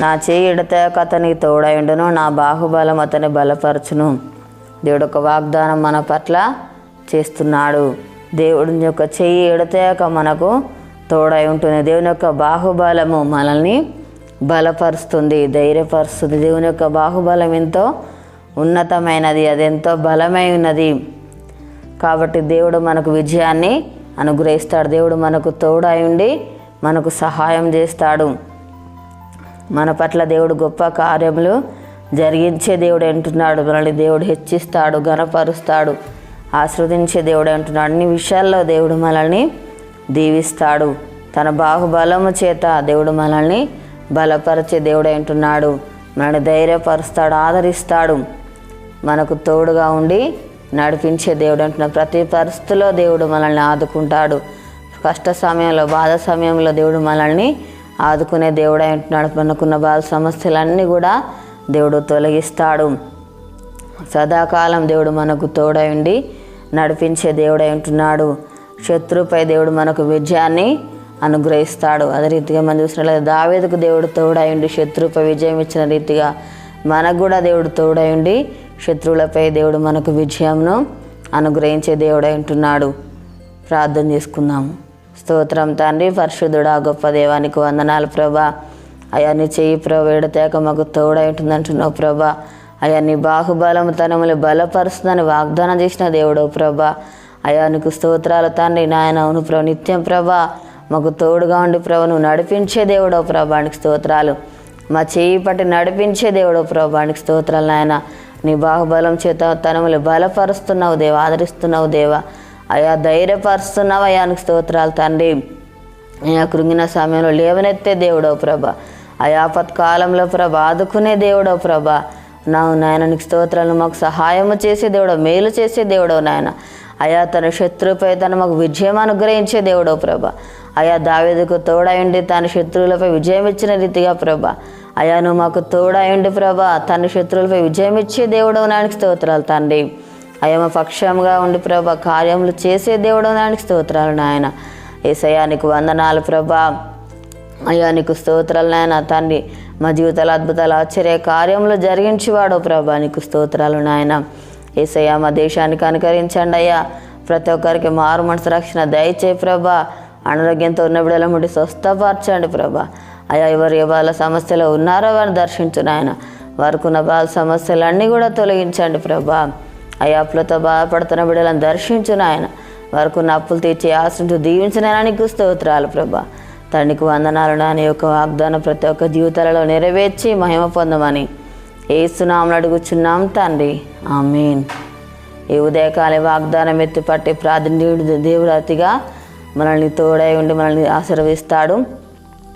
నా చేయి ఎడతాక అతనికి తోడైండును నా బాహుబలం అతని బలపరచును. దేవుడు ఒక వాగ్దానం మన పట్ల చేస్తున్నాడు. దేవుడి యొక్క చెయ్యి ఎడతాక మనకు తోడై ఉంటుంది దేవుని యొక్క బాహుబలము మనల్ని బలపరుస్తుంది ధైర్యపరుస్తుంది. దేవుని యొక్క బాహుబలం ఎంతో ఉన్నతమైనది అది ఎంతో బలమై ఉన్నది. కాబట్టి దేవుడు మనకు విజయాన్ని అనుగ్రహిస్తాడు. దేవుడు మనకు తోడై ఉండి మనకు సహాయం చేస్తాడు. మన పట్ల దేవుడు గొప్ప కార్యములు జరిగించే దేవుడు అంటున్నాడు. మనల్ని దేవుడు హెచ్చిస్తాడు గనపరుస్తాడు ఆస్వాదించే దేవుడు అంటున్నాడు. అన్ని విషయాల్లో దేవుడు మనల్ని దీవిస్తాడు. తన బాహుబలము చేత దేవుడు మనల్ని బలపరిచే దేవుడు అంటున్నాడు. మనల్ని ధైర్యపరుస్తాడు ఆదరిస్తాడు. మనకు తోడుగా ఉండి నడిపించే దేవుడు అంటున్నాడు ప్రతి పరిస్థితిలో దేవుడు మనల్ని ఆదుకుంటాడు. కష్ట సమయంలో బాధ సమయంలో దేవుడు మనల్ని ఆదుకునే దేవుడై అంటున్నాడు మనకున్న బాధ సమస్యలన్నీ కూడా దేవుడు తొలగిస్తాడు. సదాకాలం దేవుడు మనకు తోడై ఉండి నడిపించే దేవుడై ఉంటున్నాడు. శత్రుపై దేవుడు మనకు విజయాన్ని అనుగ్రహిస్తాడు. అదే రీతిగా మనం చూసినట్లయితే దావేదకు దేవుడు తోడై ఉండి శత్రుపై విజయం ఇచ్చిన రీతిగా మనకు కూడా దేవుడు తోడై ఉండి శత్రువులపై దేవుడు మనకు విజయంను అనుగ్రహించే దేవుడై ఉంటున్నాడు. ప్రార్థన చేసుకుందాము. స్తోత్రం తండ్రి. పరిశుద్ధుడా గొప్ప దేవానికి వందనాలు ప్రభా. అవన్నీ నీ చెయ్యి ప్రభా ఎడతేక మాకు తోడైంటుందంటున్నావు ప్రభా. అయ్యా నీ బాహుబలం తనములు బలపరుస్తుందని వాగ్దానం చేసిన దేవుడు ప్రభా. అయ్యా నీకు స్తోత్రాలు తండ్రి. నాయన అవును ప్రభు నిత్యం ప్రభా. మాకు తోడుగా ఉండి ప్రభు నువ్వు నడిపించే దేవుడో ప్రభానికి స్తోత్రాలు. మా చేయి పట్టి నడిపించే దేవుడో ప్రభానికి స్తోత్రాలు నాయన. నీ బాహుబలం చేత తనములు బలపరుస్తున్నావు దేవా ఆదరిస్తున్నావు దేవా. అయా ధైర్యపరుస్తున్నావు అయానికి స్తోత్రాలు తండ్రి. అయా కృంగిన సమయంలో లేవనెత్తే దేవుడో ప్రభ. అయాపత్ కాలంలో ప్రభ ఆదుకునే దేవుడో ప్రభ. నా నాయన నీకు స్తోత్రాలు మాకు సహాయము చేసే దేవుడో మేలు చేసే దేవుడో నాయన. అయా తన శత్రువుపై తను మాకు విజయం అనుగ్రహించే దేవుడో ప్రభ. అయా దావేదికు తోడయుండి తన శత్రువులపై విజయం ఇచ్చిన రీతిగా ప్రభ. అయా నువ్వు మాకు తోడయుండి ప్రభ. తన శత్రువులపై విజయం ఇచ్చే దేవుడో నాయనకి స్తోత్రాలు తండ్రి. అయమ పక్షంగా ఉండి ప్రభా కార్యములు చేసే దేవుడు దానికి స్తోత్రాలు నాయన. ఏసయానికి వందనాలు ప్రభా. అయ్యా నీకు స్తోత్రాలు నాయన. తండ్రి మా జీవితాలు అద్భుతాలు ఆశ్చర్య కార్యములు జరిగించేవాడు ప్రభా నీకు స్తోత్రాలు నాయన. ఏసయ్యా మా దేశానికి అనుకరించండి అయ్యా. ప్రతి ఒక్కరికి మారు మనసు రక్షణ దయచే ప్రభా. అనారోగ్యంతో ఉన్న బిడ్డల ముడి స్వస్థపరచండి ప్రభా. అయ్యా ఎవరు ఏ వాళ్ళ సమస్యలు ఉన్నారో వారిని దర్శించు నాయన. వారికి ఉన్న బాధ సమస్యలన్నీ కూడా తొలగించండి ప్రభా. అయ్యా అప్పులతో బాధపడుతున్న బిడ్డలను దర్శించిన ఆయన. వారికి ఉన్న అప్పులు తీర్చి ఆశించు దీవించిన నీకు స్తోత్రాలు ప్రభా. తండ్రికి వందనాలు నాని యొక్క వాగ్దానం ప్రతి ఒక్క జీవితాలలో నెరవేర్చి మహిమ పొందమని ఏసునామలు అడుగుచున్నాం తండ్రి. ఆమెన్. ఈ ఉదయకాల వాగ్దానం ఎత్తిపట్టి ప్రాతినిధ్యుడు దేవుడు అతిగా మనల్ని తోడై ఉండి మనల్ని ఆశీర్వదిస్తాడు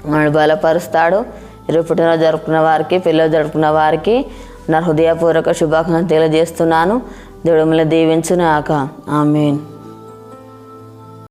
మనల్ని బలపరుస్తాడు. ఇరువు పుట్టినరోజు జరుపుకున్న వారికి పిల్లలు జరుపుకున్న వారికి నా హృదయపూర్వక శుభాకాంక్షలు తెలియజేస్తున్నాను. దేవుడు దీవించునాక ఆమెన్.